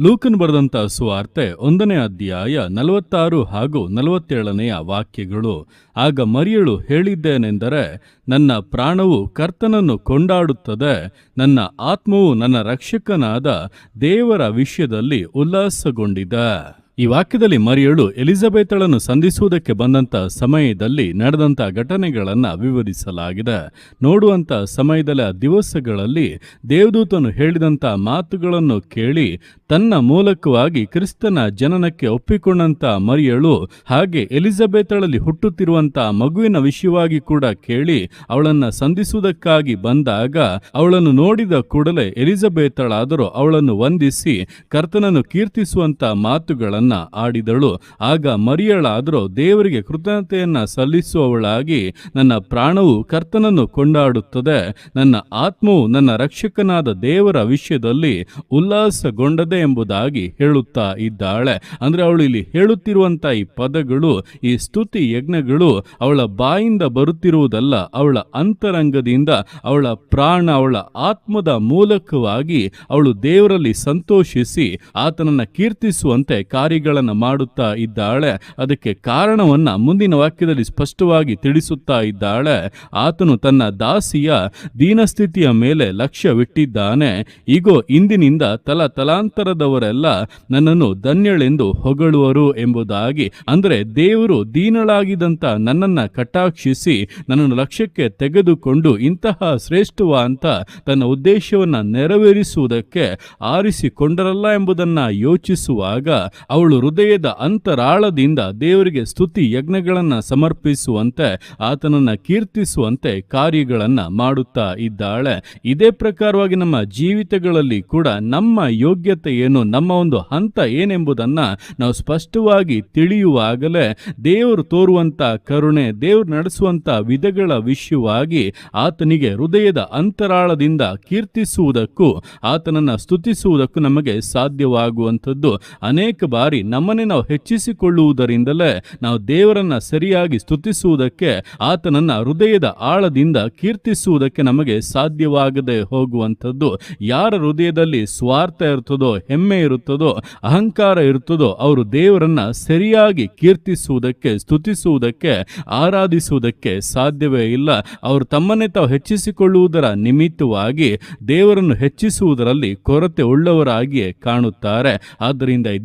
ಲೂಕನ್ ಬರೆದಂತ ಸುವಾರ್ತೆ ಒಂದನೇ ಅಧ್ಯಾಯ ನಲವತ್ತಾರು ಹಾಗೂ ನಲವತ್ತೇಳನೆಯ ವಾಕ್ಯಗಳು. ಆಗ ಮರಿಯಳು ಹೇಳಿದ್ದೇನೆಂದರೆ, ನನ್ನ ಪ್ರಾಣವು ಕರ್ತನನ್ನು ಕೊಂಡಾಡುತ್ತದೆ, ನನ್ನ ಆತ್ಮವು ನನ್ನ ರಕ್ಷಕನಾದ ದೇವರ ವಿಷಯದಲ್ಲಿ ಉಲ್ಲಾಸಗೊಂಡಿದೆ. ಈ ವಾಕ್ಯದಲ್ಲಿ ಮರಿಯಳು ಎಲಿಜಬೆತಳನ್ನು ಸಂಧಿಸುವುದಕ್ಕೆ ಬಂದಂತ ಸಮಯದಲ್ಲಿ ನಡೆದಂತ ಘಟನೆಗಳನ್ನು ವಿವರಿಸಲಾಗಿದೆ. ನೋಡುವಂತ ಸಮಯದಲ್ಲಿ ಆ ದಿವಸಗಳಲ್ಲಿ ದೇವದೂತನು ಹೇಳಿದಂತ ಮಾತುಗಳನ್ನು ಕೇಳಿ ತನ್ನ ಮೂಲಕವಾಗಿ ಕ್ರಿಸ್ತನ ಜನನಕ್ಕೆ ಒಪ್ಪಿಕೊಂಡಂತ ಮರಿಯಳು ಹಾಗೆ ಎಲಿಜಬೆತಳಲ್ಲಿ ಹುಟ್ಟುತ್ತಿರುವಂತ ಮಗುವಿನ ವಿಷಯವಾಗಿ ಕೂಡ ಕೇಳಿ ಅವಳನ್ನ ಸಂಧಿಸುವುದಕ್ಕಾಗಿ ಬಂದಾಗ ಅವಳನ್ನು ನೋಡಿದ ಕೂಡಲೇ ಎಲಿಜಬೆತಳಾದರೂ ಅವಳನ್ನು ವಂದಿಸಿ ಕರ್ತನನ್ನು ಕೀರ್ತಿಸುವಂತ ಮಾತುಗಳನ್ನ ಆಡಿದಳು. ಆಗ ಮರಿಯಳಾದರೂ ದೇವರಿಗೆ ಕೃತಜ್ಞತೆಯನ್ನ ಸಲ್ಲಿಸುವವಳಾಗಿ ನನ್ನ ಪ್ರಾಣವು ಕರ್ತನನ್ನು ಕೊಂಡಾಡುತ್ತದೆ. ನನ್ನ ಆತ್ಮವು ನನ್ನ ರಕ್ಷಕನಾದ ದೇವರ ವಿಷಯದಲ್ಲಿ ಉಲ್ಲಾಸಗೊಂಡದೆ ಎಂಬುದಾಗಿ ಹೇಳುತ್ತಾ ಇದ್ದಾಳೆ. ಅಂದ್ರೆ ಅವಳು ಇಲ್ಲಿ ಹೇಳುತ್ತಿರುವಂತ ಈ ಪದಗಳು, ಈ ಸ್ತುತಿ ಯಜ್ಞಗಳು ಅವಳ ಬಾಯಿಂದ ಬರುತ್ತಿರುವುದಲ್ಲ, ಅವಳ ಅಂತರಂಗದಿಂದ ಅವಳ ಪ್ರಾಣ, ಅವಳ ಆತ್ಮದ ಮೂಲಕವಾಗಿ ಅವಳು ದೇವರಲ್ಲಿ ಸಂತೋಷಿಸಿ ಆತನನ್ನ ಕೀರ್ತಿಸುವಂತೆ ಕಾರ್ಯಗಳನ್ನು ಮಾಡುತ್ತಾ ಇದ್ದಾಳೆ. ಅದಕ್ಕೆ ಕಾರಣವನ್ನ ಮುಂದಿನ ವಾಕ್ಯದಲ್ಲಿ ಸ್ಪಷ್ಟವಾಗಿ ತಿಳಿಸುತ್ತಾ ಇದ್ದಾಳೆ. ಆತನು ತನ್ನ ದಾಸಿಯ ದೀನಸ್ಥಿತಿಯ ಮೇಲೆ ಲಕ್ಷ್ಯವಿಟ್ಟಿದ್ದಾನೆ. ಈಗೋ ಇಂದಿನಿಂದ ತಲ ತಲಾಂತರದವರೆಲ್ಲ ನನ್ನನ್ನು ಧನ್ಯಳೆಂದು ಹೊಗಳುವರು ಎಂಬುದಾಗಿ. ಅಂದರೆ ದೇವರು ದೀನಳಾಗಿದ್ದಂಥ ನನ್ನನ್ನ ಕಟಾಕ್ಷಿಸಿ ನನ್ನನ್ನು ಲಕ್ಷ್ಯಕ್ಕೆ ತೆಗೆದುಕೊಂಡು ಇಂತಹ ಶ್ರೇಷ್ಠವ ಅಂತ ತನ್ನ ಉದ್ದೇಶವನ್ನ ನೆರವೇರಿಸುವುದಕ್ಕೆ ಆರಿಸಿಕೊಂಡರಲ್ಲ ಎಂಬುದನ್ನ ಯೋಚಿಸುವಾಗ ಅವಳು ಹೃದಯದ ಅಂತರಾಳದಿಂದ ದೇವರಿಗೆ ಸ್ತುತಿ ಯಜ್ಞಗಳನ್ನ ಸಮರ್ಪಿಸುವಂತೆ, ಆತನನ್ನ ಕೀರ್ತಿಸುವಂತೆ ಕಾರ್ಯಗಳನ್ನ ಮಾಡುತ್ತಾ ಇದ್ದಾಳೆ. ಇದೇ ಪ್ರಕಾರವಾಗಿ ನಮ್ಮ ಜೀವಿತಗಳಲ್ಲಿ ಕೂಡ ನಮ್ಮ ಯೋಗ್ಯತೆ ಏನು, ನಮ್ಮ ಒಂದು ಹಂತ ಏನೆಂಬುದನ್ನ ನಾವು ಸ್ಪಷ್ಟವಾಗಿ ತಿಳಿಯುವಾಗಲೇ ದೇವರು ತೋರುವಂತ ಕರುಣೆ, ದೇವರು ನಡೆಸುವಂತ ವಿಧಗಳ ವಿಷಯವಾಗಿ ಆತನಿಗೆ ಹೃದಯದ ಅಂತರಾಳದಿಂದ ಕೀರ್ತಿಸುವುದಕ್ಕೂ, ಆತನನ್ನ ಸ್ತುತಿಸುವುದಕ್ಕೂ ನಮಗೆ ಸಾಧ್ಯವಾಗುವಂಥದ್ದು. ಅನೇಕ ಬಾರಿ ನಮ್ಮನ್ನೇ ನಾವು ಹೆಚ್ಚಿಸಿಕೊಳ್ಳುವುದರಿಂದಲೇ ನಾವು ದೇವರನ್ನ ಸರಿಯಾಗಿ ಸ್ತುತಿಸುವುದಕ್ಕೆ, ಆತನನ್ನ ಹೃದಯದ ಆಳದಿಂದ ಕೀರ್ತಿಸುವುದಕ್ಕೆ ನಮಗೆ ಸಾಧ್ಯವಾಗದೆ ಹೋಗುವಂಥದ್ದು. ಯಾರ ಹೃದಯದಲ್ಲಿ ಸ್ವಾರ್ಥ ಇರ್ತದೋ ಹೆಮ್ಮೆ ಇರುತ್ತದೋ, ಅಹಂಕಾರ ಇರುತ್ತದೋ, ಅವರು ದೇವರನ್ನ ಸರಿಯಾಗಿ ಕೀರ್ತಿಸುವುದಕ್ಕೆ, ಸ್ತುತಿಸುವುದಕ್ಕೆ, ಆರಾಧಿಸುವುದಕ್ಕೆ ಸಾಧ್ಯವೇ ಇಲ್ಲ. ಅವರು ತಮ್ಮನ್ನೇ ತಾವು ಹೆಚ್ಚಿಸಿಕೊಳ್ಳುವುದರ ನಿಮಿತ್ತವಾಗಿ ದೇವರನ್ನು ಹೆಚ್ಚಿಸುವುದರಲ್ಲಿ ಕೊರತೆ ಉಳ್ಳವರಾಗಿಯೇ ಕಾಣುತ್ತಾರೆ. ಆದ್ದರಿಂದ ಈ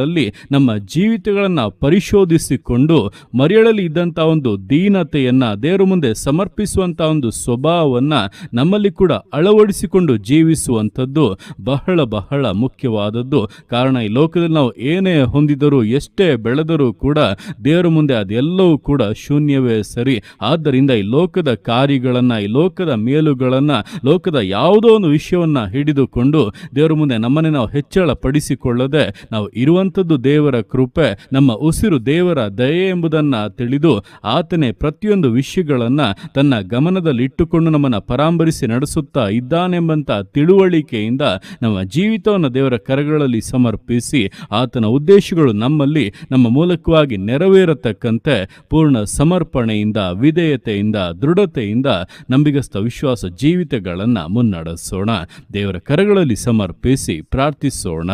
ದಿವಸಗಳಲ್ಲಿ ನಮ್ಮ ಜೀವಿತಗಳನ್ನು ಪರಿಶೋಧಿಸಿಕೊಂಡು ಮರೆಯಳಲ್ಲಿ ಇದ್ದಂಥ ಒಂದು ದೀನತೆಯನ್ನು ದೇವರ ಮುಂದೆ ಸಮರ್ಪಿಸುವಂಥ ಒಂದು ಸ್ವಭಾವವನ್ನ ನಮ್ಮಲ್ಲಿ ಕೂಡ ಅಳವಡಿಸಿಕೊಂಡು ಜೀವಿಸುವಂಥದ್ದು ಬಹಳ ಬಹಳ ಮುಖ್ಯವಾದದ್ದು. ಕಾರಣ ಈ ಲೋಕದಲ್ಲಿ ನಾವು ಏನೇ ಹೊಂದಿದರೂ, ಎಷ್ಟೇ ಬೆಳೆದರೂ ಕೂಡ ದೇವರ ಮುಂದೆ ಅದೆಲ್ಲವೂ ಕೂಡ ಶೂನ್ಯವೇ ಸರಿ. ಆದ್ದರಿಂದ ಈ ಲೋಕದ ಕಾರ್ಯಗಳನ್ನ, ಈ ಲೋಕದ ಮೇಲುಗಳನ್ನ, ಲೋಕದ ಯಾವುದೋ ಒಂದು ವಿಷಯವನ್ನ ಹಿಡಿದುಕೊಂಡು ದೇವರ ಮುಂದೆ ನಮ್ಮನ್ನೇ ನಾವು ಹೆಚ್ಚಳ ಪಡಿಸಿಕೊಳ್ಳದೆ ನಾವು ಇರುವಂಥದ್ದು ದೇವರ ಕೃಪೆ, ನಮ್ಮ ಉಸಿರು ದೇವರ ದಯೆ ಎಂಬುದನ್ನ ತಿಳಿದು ಆತನೇ ಪ್ರತಿಯೊಂದು ವಿಷಯಗಳನ್ನು ತನ್ನ ಗಮನದಲ್ಲಿಟ್ಟುಕೊಂಡು ನಮ್ಮನ್ನ ಪರಾಂಬರಿಸಿ ನಡೆಸುತ್ತಾ ಇದ್ದಾನೆಂಬಂಥ ತಿಳುವಳಿಕೆಯಿಂದ ನಮ್ಮ ಜೀವಿತವನ್ನು ದೇವರ ಕರಗಳಲ್ಲಿ ಸಮರ್ಪಿಸಿ ಆತನ ಉದ್ದೇಶಗಳು ನಮ್ಮಲ್ಲಿ ನಮ್ಮ ಮೂಲಕವಾಗಿ ನೆರವೇರತಕ್ಕಂತೆ ಪೂರ್ಣ ಸಮರ್ಪಣೆಯಿಂದ, ವಿಧೇಯತೆಯಿಂದ, ದೃಢತೆಯಿಂದ ನಂಬಿಗಸ್ತ ವಿಶ್ವಾಸ ಜೀವಿತಗಳನ್ನ ಮುನ್ನಡೆಸೋಣ. ದೇವರ ಕರಗಳಲ್ಲಿ ಸಮರ್ಪಿಸಿ ಪ್ರಾರ್ಥಿಸೋಣ.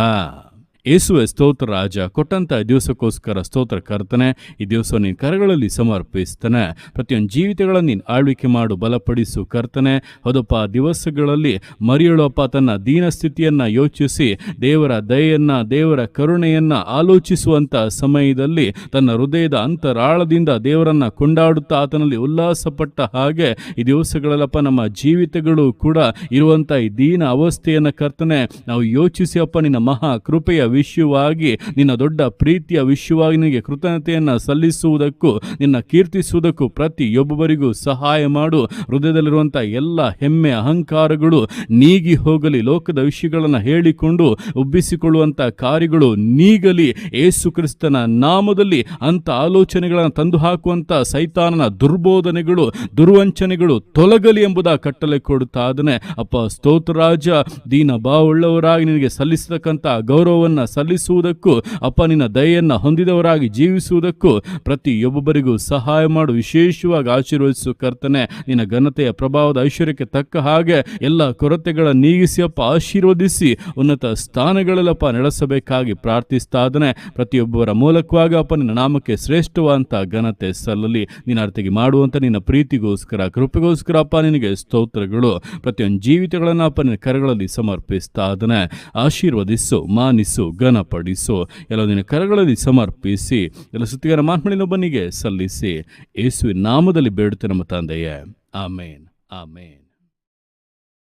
ಯೇಸುವೆ ಸ್ತೋತ್ರ ರಾಜ, ಕೊಟ್ಟಂತ ದಿವಸಕ್ಕೋಸ್ಕರ ಸ್ತೋತ್ರ ಕರ್ತನೆ, ಈ ದಿವಸ ನಿನ್ನ ಕರಗಳಲ್ಲಿ ಸಮರ್ಪಿಸ್ತಾನೆ. ಪ್ರತಿಯೊಂದು ಜೀವಿತಗಳನ್ನು ನೀನು ಆಳ್ವಿಕೆ ಮಾಡು, ಬಲಪಡಿಸು ಕರ್ತನೆ. ಹೌದಪ್ಪ ದಿವಸಗಳಲ್ಲಿ ಮರಿಯಳಪ್ಪ ತನ್ನ ದೀನ ಸ್ಥಿತಿಯನ್ನ ಯೋಚಿಸಿ, ದೇವರ ದಯೆಯನ್ನ, ದೇವರ ಕರುಣೆಯನ್ನ ಆಲೋಚಿಸುವಂತ ಸಮಯದಲ್ಲಿ ತನ್ನ ಹೃದಯದ ಅಂತರಾಳದಿಂದ ದೇವರನ್ನ ಕೊಂಡಾಡುತ್ತಾ ಆತನಲ್ಲಿ ಉಲ್ಲಾಸಪಟ್ಟ ಹಾಗೆ, ಈ ದಿವಸಗಳಲ್ಲಪ್ಪ ನಮ್ಮ ಜೀವಿತಗಳು ಕೂಡ ಇರುವಂತಹ ಈ ದೀನ ಅವಸ್ಥೆಯನ್ನ ಕರ್ತನೆ, ನಾವು ಯೋಚಿಸಿ, ಅಪ್ಪ, ನಿನ್ನ ಮಹಾ ಕೃಪೆಯ ವಿಷಯವಾಗಿ ನಿನ್ನ ದೊಡ್ಡ ಪ್ರೀತಿಯ ವಿಷಯವಾಗಿ ನಿನಗೆ ಕೃತಜ್ಞತೆಯನ್ನು ಸಲ್ಲಿಸುವುದಕ್ಕೂ, ನಿನ್ನ ಕೀರ್ತಿಸುವುದಕ್ಕೂ ಪ್ರತಿಯೊಬ್ಬರಿಗೂ ಸಹಾಯ ಮಾಡು. ಹೃದಯದಲ್ಲಿರುವಂಥ ಎಲ್ಲ ಹೆಮ್ಮೆ, ಅಹಂಕಾರಗಳು ನೀಗಿ ಹೋಗಲಿ. ಲೋಕದ ವಿಷಯಗಳನ್ನು ಹೇಳಿಕೊಂಡು, ಉಬ್ಬಿಸಿಕೊಳ್ಳುವಂಥ ಕಾರ್ಯಗಳು ನೀಗಲಿ. ಏಸು ಕ್ರಿಸ್ತನ ನಾಮದಲ್ಲಿ ಅಂಥ ಆಲೋಚನೆಗಳನ್ನು ತಂದು ಹಾಕುವಂಥ ಸೈತಾನನ ದುರ್ಬೋಧನೆಗಳು, ದುರ್ವಂಚನೆಗಳು ತೊಲಗಲಿ ಎಂಬುದ ಕಟ್ಟಲೆ ಕೊಡುತ್ತಾದನೆ ಅಪ್ಪ ಸ್ತೋತ್ರರಾಜ ದೀನ ಬಾವುಳ್ಳವರಾಗಿ ನಿನಗೆ ಸಲ್ಲಿಸತಕ್ಕಂಥ ಗೌರವವನ್ನು ಸಲ್ಲಿಸುವುದಕ್ಕೂ, ಅಪ್ಪ ನಿನ್ನ ದಯೆಯನ್ನು ಹೊಂದಿದವರಾಗಿ ಜೀವಿಸುವುದಕ್ಕೂ ಪ್ರತಿಯೊಬ್ಬೊಬ್ಬರಿಗೂ ಸಹಾಯ ಮಾಡು. ವಿಶೇಷವಾಗಿ ಆಶೀರ್ವದಿಸು ಕರ್ತನೆ, ನಿನ್ನ ಘನತೆಯ ಪ್ರಭಾವದ ಐಶ್ವರ್ಯಕ್ಕೆ ತಕ್ಕ ಹಾಗೆ ಎಲ್ಲ ಕೊರತೆಗಳ ನೀಗಿಸಿ, ಅಪ್ಪ, ಆಶೀರ್ವದಿಸಿ, ಉನ್ನತ ಸ್ಥಾನಗಳಲ್ಲಪ್ಪ ನಡೆಸಬೇಕಾಗಿ ಪ್ರಾರ್ಥಿಸ್ತಾ ಇದ್ದಾನೆ. ಪ್ರತಿಯೊಬ್ಬರ ಮೂಲಕವಾಗಿ ಅಪ್ಪ ನಿನ್ನ ನಾಮಕ್ಕೆ ಶ್ರೇಷ್ಠವಾದಂಥ ಘನತೆ ಸಲ್ಲಲಿ. ನಿನ್ನ ಅರ್ಥಿಗೆ ಮಾಡುವಂಥ ನಿನ್ನ ಪ್ರೀತಿಗೋಸ್ಕರ, ಕೃಪೆಗೋಸ್ಕರ ಅಪ್ಪ ನಿನಗೆ ಸ್ತೋತ್ರಗಳು. ಪ್ರತಿಯೊಂದು ಜೀವಿತಗಳನ್ನು ಅಪ್ಪ ನಿನ್ನ ಕರಗಳಲ್ಲಿ ಸಮರ್ಪಿಸ್ತಾ ಇದ್ದಾನೆ. ಆಶೀರ್ವದಿಸು, ಮಾನಿಸು. ಘನಪಡಿಸು ಎಲ್ಲ ನಿನ್ನ ಕರಗಳಲ್ಲಿ ಸಮರ್ಪಿಸಿ, ಎಲ್ಲ ಸುತ್ತಿಗರ ಮಾತ್ಮಳಿನೊಬ್ಬನಿಗೆ ಸಲ್ಲಿಸಿ, ಯೇಸುವಿನ ನಾಮದಲ್ಲಿ ಬೇಡುತ್ತೆ ನಮ್ಮ ತಂದೆಯೇ. ಆಮೇನ್. ಆಮೇನ್.